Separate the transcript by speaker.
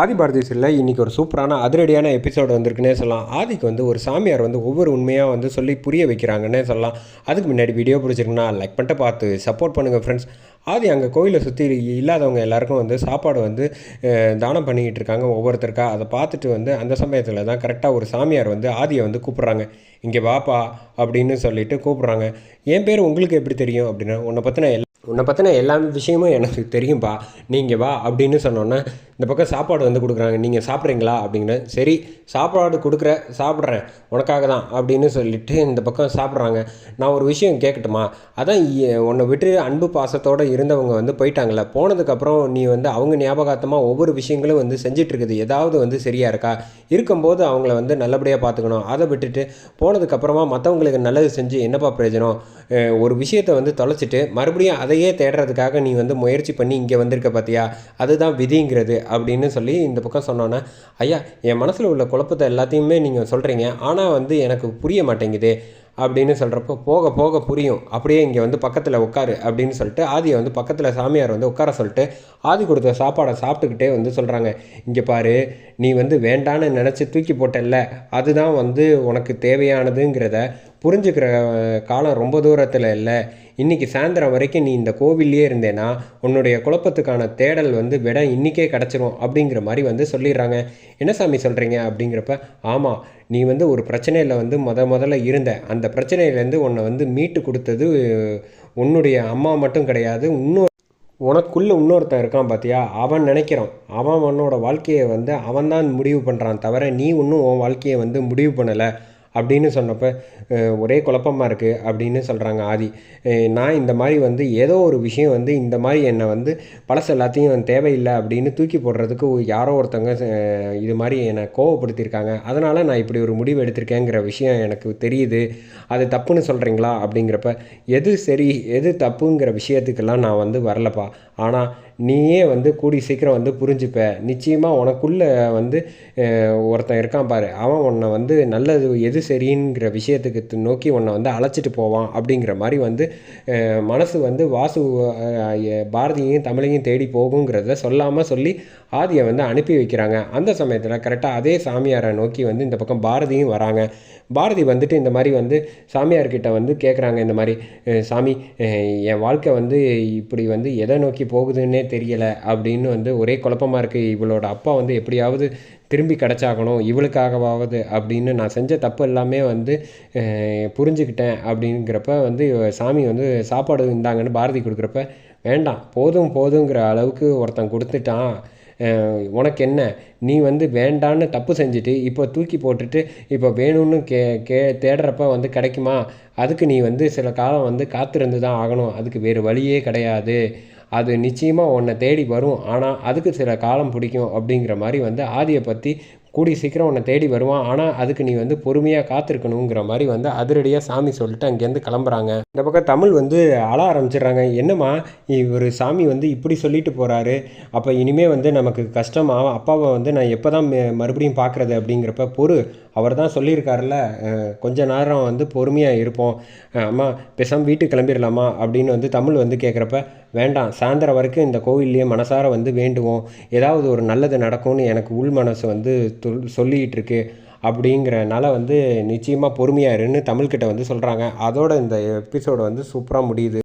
Speaker 1: ஆதி பாரதி இன்றைக்கி ஒரு சூப்பரான அதிரடியான எபிசோடு வந்திருக்குன்னே சொல்லலாம். ஆதிக்கு வந்து ஒரு சாமியார் வந்து ஒவ்வொரு உண்மையாக வந்து சொல்லி புரிய வைக்கிறாங்கன்னே சொல்லலாம். அதுக்கு முன்னாடி வீடியோ பிடிச்சிருக்குன்னா லைக் பண்ணிட்டு பார்த்து சப்போர்ட் பண்ணுங்கள் ஃப்ரெண்ட்ஸ் ஆதி அங்கே கோயிலை சுற்றி இல்லாதவங்க எல்லாருக்கும் வந்து சாப்பாடு வந்து தானம் பண்ணிக்கிட்டு இருக்காங்க ஒவ்வொருத்தருக்கா. அதை பார்த்துட்டு வந்து அந்த சமயத்தில் தான் கரெக்டாக ஒரு சாமியார் வந்து ஆதியை வந்து கூப்பிட்றாங்க. இங்கே வாப்பா அப்படின்னு சொல்லிட்டு கூப்பிட்றாங்க. என் பேர் உங்களுக்கு எப்படி தெரியும் அப்படின்னா உன்னை பற்றின எல்லா உன்னை பற்றின எல்லா விஷயமும் எனக்கு தெரியும்பா. நீங்கள் வா அப்படின்னு சொன்னோன்னே இந்த பக்கம் சாப்பாடு வந்து கொடுக்குறாங்க. நீங்கள் சாப்பிட்றீங்களா? அப்படிங்கிற சரி சாப்பாடு கொடுக்குற சாப்பிட்றேன். உனக்காக தான் அப்படின்னு சொல்லிட்டு இந்த பக்கம் சாப்பிட்றாங்க. நான் ஒரு விஷயம் கேட்கட்டுமா? அதான் உன்னை விட்டு அன்பு பாசத்தோடு இருந்தவங்க வந்து போயிட்டாங்கல்ல. போனதுக்கப்புறம் நீ வந்து அவங்க ஞாபகார்த்தமாக ஒவ்வொரு விஷயங்களும் வந்து செஞ்சிட்ருக்குது. ஏதாவது வந்து சரியாக இருக்கா? இருக்கும்போது அவங்கள வந்து நல்லபடியாக பார்த்துக்கணும். அதை விட்டுட்டு போனதுக்கப்புறமா மற்றவங்களுக்கு நல்லது செஞ்சு என்னப்பா பிரயோஜனம்? ஒரு விஷயத்தை வந்து தொலைச்சிட்டு மறுபடியும் அதையே தேடுறதுக்காக நீ வந்து முயற்சி பண்ணி இங்கே வந்திருக்க பார்த்தியா அதுதான் விதிங்கிறது. அப்படின்னு சொல்லி இந்த பக்கம் சொன்னோன்னே ஐயா என் மனசில் உள்ள குழப்பத்தை எல்லாத்தையுமே நீங்கள் சொல்கிறீங்க ஆனால் வந்து எனக்கு புரிய மாட்டேங்குது அப்படின்னு சொல்கிறப்போ போக போக புரியும். அப்படியே இங்கே வந்து பக்கத்தில் உட்காரு அப்படின்னு சொல்லிட்டு ஆதியை வந்து பக்கத்தில் சாமியார் வந்து உட்கார சொல்லிட்டு ஆதி கொடுத்த சாப்பாடை சாப்பிட்டுக்கிட்டே வந்து சொல்கிறாங்க இங்கே பாரு நீ வந்து வேண்டான்னு நினச்சி தூக்கி போட்டல அதுதான் வந்து உனக்கு தேவையானதுங்கிறத புரிஞ்சுக்கிற காலம் ரொம்ப தூரத்தில் இல்லை. இன்றைக்கி சாயந்தரம் வரைக்கும் நீ இந்த கோவில்லையே இருந்தேன்னா உன்னுடைய குழப்பத்துக்கான தேடல் வந்து விட இன்றைக்கே கிடச்சிரும் அப்படிங்கிற மாதிரி வந்து சொல்லிடுறாங்க. என்ன சாமி சொல்கிறீங்க அப்படிங்கிறப்ப ஆமாம் நீ வந்து ஒரு பிரச்சனையில் வந்து முத முதல்ல இருந்த. அந்த பிரச்சனையிலேருந்து உன்னை வந்து மீட்டு கொடுத்தது உன்னுடைய அம்மா மட்டும் கிடையாது. இன்னொரு உனக்குள்ளே இன்னொருத்தன் இருக்கான் பார்த்தியா அவன் நினைக்கிறான். அவன் உன்னோட வாழ்க்கையை வந்து அவன் தான் முடிவு பண்ணுறான் தவிர நீ இன்னும் உன் வாழ்க்கையை வந்து முடிவு பண்ணலை. அப்படின்னு சொன்னப்போ ஒரே குழப்பமாக இருக்குது அப்படின்னு சொல்கிறாங்க ஆதி. நான் இந்த மாதிரி வந்து ஏதோ ஒரு விஷயம் வந்து இந்த மாதிரி என்னை வந்து பழசு எல்லாத்தையும் தேவையில்லை அப்படின்னு தூக்கி போடுறதுக்கு யாரோ ஒருத்தவங்க இது மாதிரி என்னை கோவப்படுத்தியிருக்காங்க. அதனால் நான் இப்படி ஒரு முடிவு எடுத்திருக்கேங்கிற விஷயம் எனக்கு தெரியுது. அது தப்புன்னு சொல்கிறீங்களா அப்படிங்கிறப்ப எது சரி எது தப்புங்கிற விஷயத்துக்கெல்லாம் நான் வந்து வரலப்பா. ஆனால் நீயே வந்து கூடி சீக்கிரம் வந்து புரிஞ்சுப்ப. நிச்சயமாக உனக்குள்ளே வந்து ஒருத்தன் இருக்கான் பாரு. அவன் உன்னை வந்து நல்லது எது சரிங்கிற விஷயத்துக்கு நோக்கி உன்னை வந்து அழைச்சிட்டு போவான் அப்படிங்கிற மாதிரி வந்து மனசு வந்து வாசு பாரதியையும் தமிழையும் தேடி போகுங்கிறத சொல்லாமல் சொல்லி ஆதியை வந்து அனுப்பி வைக்கிறாங்க. அந்த சமயத்தில் கரெக்டாக அதே சாமியாரை நோக்கி வந்து இந்த பக்கம் பாரதியும் வராங்க. பாரதி வந்துட்டு இந்த மாதிரி வந்து சாமியார்கிட்ட வந்து கேட்குறாங்க இந்த மாதிரி சாமி என் வாழ்க்கை வந்து இப்படி வந்து எதை நோக்கி போகுதுன்னே தெரியலை அப்படின்னு வந்து ஒரே குழப்பமாக இருக்குது இவளோட அப்பா வந்து எப்படியாவது திரும்பி கிடச்சாகணும் இவளுக்காகவாவது அப்படின்னு நான் செஞ்ச தப்பு எல்லாமே வந்து புரிஞ்சுக்கிட்டேன் அப்படிங்கிறப்ப வந்து சாமி வந்து சாப்பாடு இருந்தாங்கன்னு பாரதி கொடுக்குறப்ப வேண்டாம் போதும் போதுங்கிற அளவுக்கு ஒருத்தன் கொடுத்துட்டான். உனக்கு என்ன? நீ வந்து வேண்டான்னு தப்பு செஞ்சுட்டு இப்போ தூக்கி போட்டுட்டு இப்போ வேணும்னு கே கே தேடுறப்ப வந்து கிடைக்குமா? அதுக்கு நீ வந்து சில காலம் வந்து காத்திருந்து தான் ஆகணும். அதுக்கு வேறு வழியே கிடையாது. அது நிச்சயமாக உன்னை தேடி வரும். ஆனால் அதுக்கு சில காலம் பிடிக்கும் அப்படிங்கிற மாதிரி வந்து ஆதியை பற்றி கூடி சீக்கிரம் உன்னை தேடி வருவான். ஆனால் அதுக்கு நீ வந்து பொறுமையாக காத்திருக்கணுங்கிற மாதிரி வந்து அதிரடியாக சாமி சொல்லிட்டு அங்கேருந்து கிளம்புறாங்க. இந்த பக்கம் தமிழ் வந்து அழ ஆரம்பிச்சிடுறாங்க. என்னம்மா இவர் சாமி வந்து இப்படி சொல்லிட்டு போகிறாரு அப்போ இனிமேல் வந்து நமக்கு கஷ்டமாக அப்பாவை வந்து நான் எப்போ தான் மறுபடியும் பார்க்குறது அப்படிங்கிறப்ப பொறு அவர் தான் சொல்லியிருக்காருல்ல கொஞ்ச நேரம் வந்து பொறுமையாக இருப்போம். அம்மா பேசாமல் வீட்டுக்கு கிளம்பிடலாமா அப்படின்னு வந்து தமிழ் வந்து கேட்குறப்ப வேண்டாம் சாயந்தரம் வரைக்கும் இந்த கோவில்லையே மனசார வந்து வேண்டுவோம். ஏதாவது ஒரு நல்லது நடக்கும்னு எனக்கு உள் மனசு வந்து தொல் சொல்லிகிட்டு இருக்கு அப்படிங்கிறனால வந்து நிச்சயமாக பொறுமையாக இருன்னு தமிழ்கிட்ட வந்து சொல்கிறாங்க அதோட இந்த எபிசோடு வந்து சூப்பராக முடியுது.